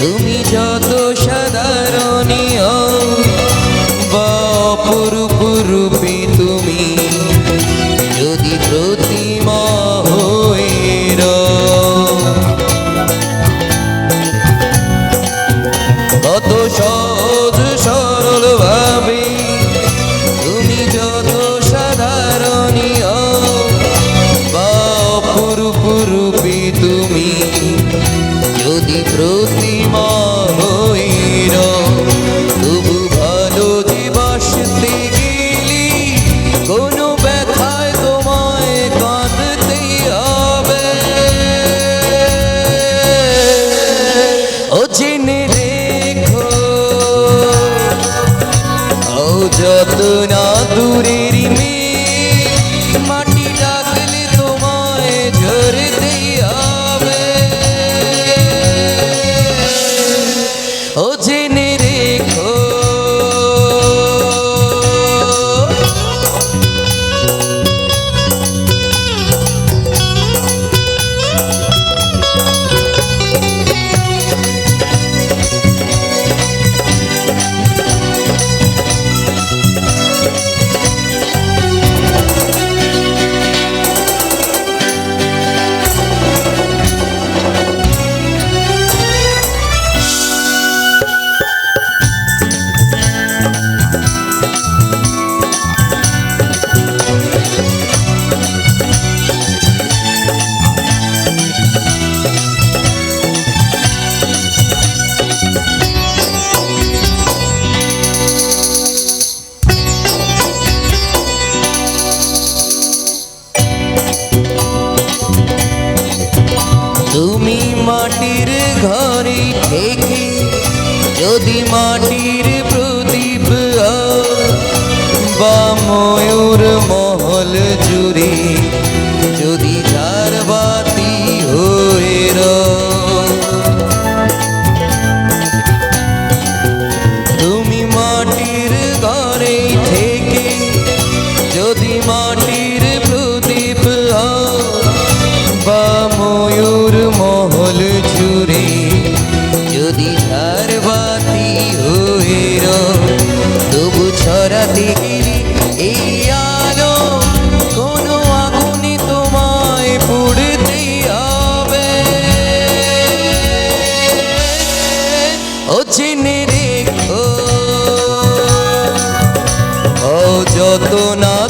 তুমি যত সাধারণীয় পুরুপুরুপি তুমি। যদি প্রতিমা 나도 너둘이. ঘরে থেকে যদি মাটির প্রদীপ বা ময়ূর মহল জুড়ে বেদনা